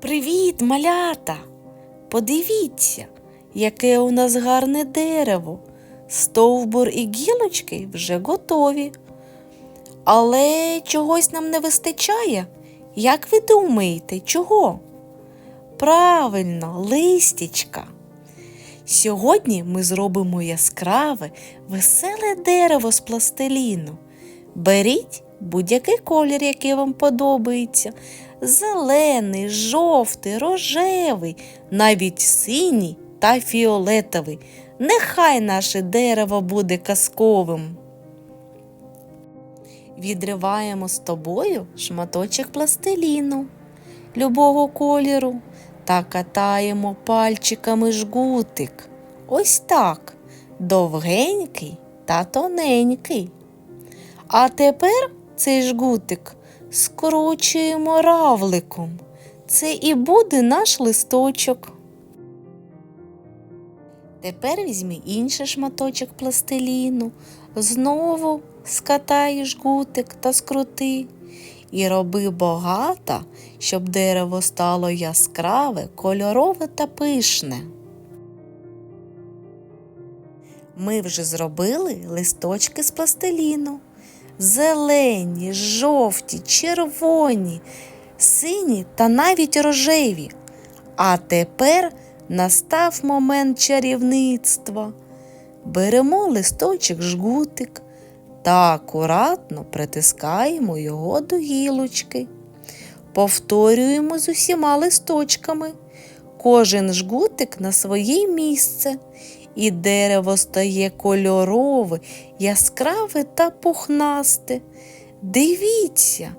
Привіт, малята! Подивіться, яке у нас гарне дерево. Стовбур і гілочки вже готові. Але чогось нам не вистачає. Як ви думаєте, чого? Правильно, листячка. Сьогодні ми зробимо яскраве, веселе дерево з пластиліну. Беріть будь-який колір, який вам подобається. Зелений, жовтий, рожевий, навіть синій та фіолетовий. Нехай наше дерево буде казковим. Відриваємо з тобою шматочок пластиліну любого кольору та катаємо пальчиками жгутик. Ось так, довгенький та тоненький. А тепер цей жгутик скручуємо равликом. Це і буде наш листочок. Тепер візьми інший шматочок пластиліну, знову скатай жгутик та скрути. І роби багато, щоб дерево стало яскраве, кольорове та пишне. Ми вже зробили листочки з пластиліну. Зелені, жовті, червоні, сині та навіть рожеві. А тепер настав момент чарівництва. Беремо листочок жгутик та акуратно притискаємо його до гілочки. Повторюємо з усіма листочками. Кожен жгутик на своє місце, і дерево стає кольорове, яскраве та пухнасте. Дивіться,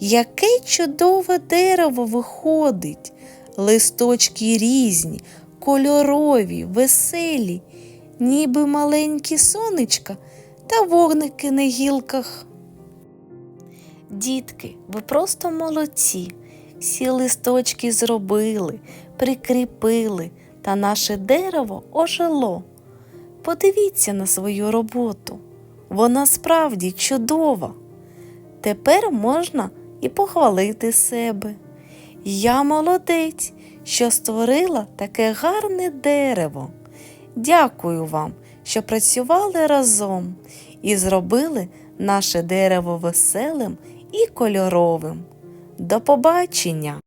яке чудове дерево виходить. Листочки різні, кольорові, веселі, ніби маленькі сонечка та вогники на гілках. Дітки, ви просто молодці. Всі листочки зробили, прикріпили, та наше дерево ожило. Подивіться на свою роботу. Вона справді чудова. Тепер можна і похвалити себе. Я молодець, що створила таке гарне дерево. Дякую вам, що працювали разом і зробили наше дерево веселим і кольоровим. До побачення!